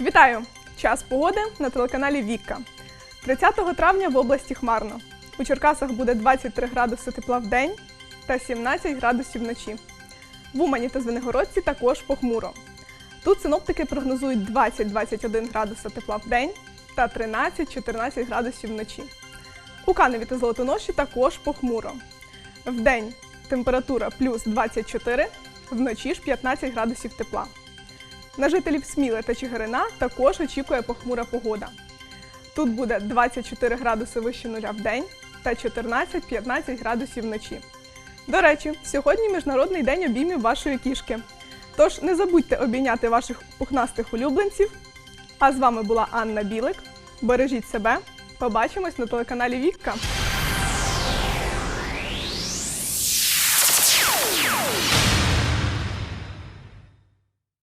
Вітаю! Час погоди на телеканалі Вікка. 30 травня в області хмарно. У Черкасах буде 23 градуси тепла в день та 17 градусів вночі. В Умані та Звенигородці також похмуро. Тут синоптики прогнозують 20-21 градуса тепла в день та 13-14 градусів вночі. У Каневі та Золотоноші також похмуро. Вдень температура плюс 24, вночі ж 15 градусів тепла. На жителів Сміли та Чигирина також очікує похмура погода. Тут буде 24 градуси вище нуля в день та 14-15 градусів вночі. До речі, сьогодні Міжнародний день обіймів вашої кішки. Тож не забудьте обійняти ваших пухнастих улюбленців. А з вами була Анна Білик. Бережіть себе. Побачимось на телеканалі Вікка.